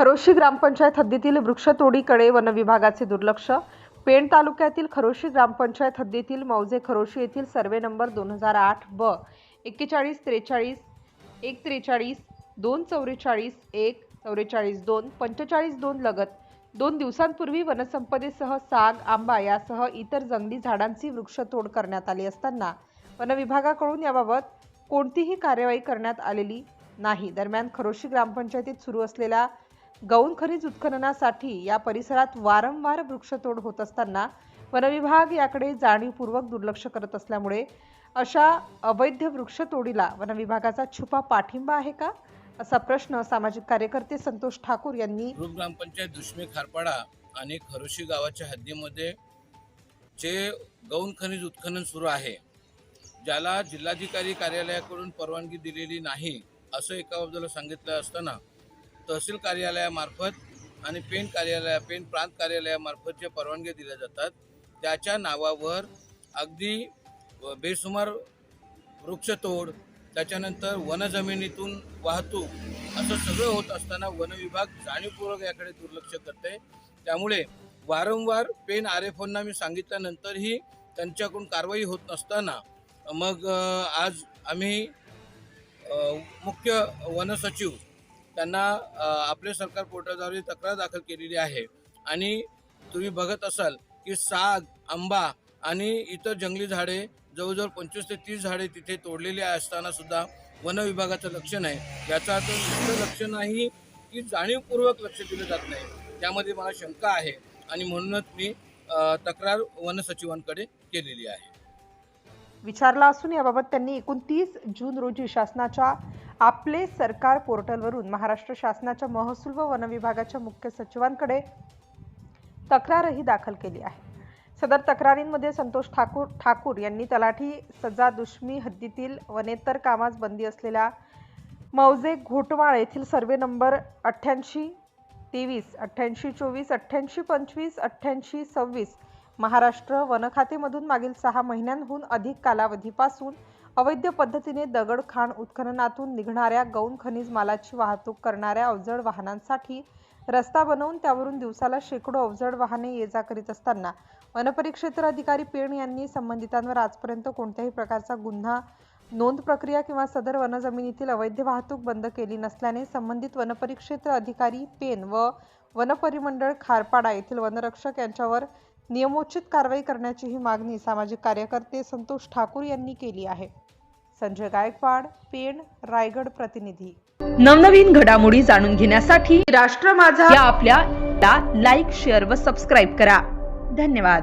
खरोशी ग्रामपंचायत हद्दीतील वृक्षतोडीकडे वनविभागाचे दुर्लक्ष. पेण तालुक्यातील खरोशी ग्रामपंचायत हद्दीतील मौजे खरोशी येथील सर्वे नंबर दोन हजार आठ ब. एक्केचाळीस त्रेचाळीस एक त्रेचाळीस दोन चौवेचाळीस एक चौवेचाळीस दोन पंचेचाळीस दोन लगत. दोन दिवसांपूर्वी वनसंपदेसह साग आंबा यासह इतर जंगली झाडांची वृक्षतोड करण्यात आली असताना वनविभागाकडून याबाबत कोणतीही कार्यवाही करण्यात आलेली नाही. दरम्यान खरोशी ग्रामपंचायतीत सुरू असलेल्या गौण खनिज उत्खननासाठी या परिसरात वारंवार वृक्षतोड होत असताना वनविभाग याकडे जाणीवपूर्वक दुर्लक्ष करत असल्यामुळे अशा अवैध वृक्षतोडीला वनविभागाचा छुपा पाठिंबा आहे का? असा प्रश्न सामाजिक कार्यकर्ते संतोष ठाकूर यांनी ग्रामपंचायत दुष्मी खारपाडा आणि खरोशी गावाच्या हद्दीमध्ये जे गौण खनिज उत्खनन सुरू आहे ज्याला जिल्हाधिकारी कार्यालयाकडून परवानगी दिलेली नाही असं एका बाजूला सांगितलं असताना तहसील कार्यालयामार्फत आणि पेन कार्यालया पेन प्रांत कार्यालयामार्फत जे परवानग्या दिल्या जातात त्याच्या नावावर अगदी बेसुमार वृक्षतोड त्याच्यानंतर वनजमिनीतून वाहतूक असं सगळं होत असताना वनविभाग जाणीवपूर्वक याकडे दुर्लक्ष करते त्यामुळे वारंवार पेन आर एफ ओंना मी सांगितल्यानंतरही त्यांच्याकडून कारवाई होत नसताना मग आज आम्ही मुख्य वनसचिव त्यांना आपले सरकार पोर्टलद्वारे तक्रार दाखल केलेली आहे. आणि तुम्ही बघत असाल की साग आंबा आणि इतर जंगली झाडे जवळजवळ पंचवीस ते तीस झाडे तिथे तोडलेली असताना सुद्धा वन विभागाचं लक्ष नाही. याचा अर्थ नुसतं लक्ष नाही की जाणीवपूर्वक लक्ष दिलं जात नाही. त्यामध्ये मला शंका आहे आणि म्हणूनच मी तक्रार तक्रार वनसचिवांकडे केलेली आहे. विचारला असून याबाबत त्यांनी एकोणतीस जून रोजी शासनाच्या आपले सरकार पोर्टलवरून महाराष्ट्र शासनाच्या महसूल व वनविभागाच्या मुख्य सचिवांकडे तक्रारही दाखल केली आहे. सदर तक्रारींमध्ये संतोष ठाकूर ठाकूर यांनी तलाठी सजा दुश्मी हद्दीतील वनेतर कामास बंदी असलेल्या मौजे घोटमाळ येथील सर्वे नंबर अठ्ठ्याऐंशी तेवीस अठ्ठ्याऐंशी चोवीस अठ्ठ्याऐंशी पंचवीस अठ्ठ्याऐंशी सव्वीस महाराष्ट्र वनखातेमधून मागील सहा महिन्यांहून अधिक कालावधीपासून अवैध पद्धतीने दगड खाण उत्खननातून निघणाऱ्या गौण खनिज मालाची वाहतूक करणाऱ्या अवजड वाहनांसाठी रस्ता बनवून त्यावरून दिवसाला शेकडो अवजड वाहने ये जा करीत असताना वनपरिक्षेत्र अधिकारी पेण यांनी संबंधितांवर आजपर्यंत कोणत्याही प्रकारचा गुन्हा नोंद प्रक्रिया किंवा सदर वनजमिनीतील अवैध वाहतूक बंद केली नसल्याने संबंधित वनपरिक्षेत्र अधिकारी पेन व वनपरिमंडळ खारपाडा येथील वनरक्षक यांच्यावर नियमोचित कारवाई करण्याची ही मागणी सामाजिक कार्यकर्ते संतोष ठाकूर यांनी केली आहे. संजय गायकवाड पेण रायगड प्रतिनिधी. नवनवीन घडामोडी जाणून घेण्यासाठी राष्ट्र माझा या आपल्या लाईक शेअर व सबस्क्राईब करा. धन्यवाद.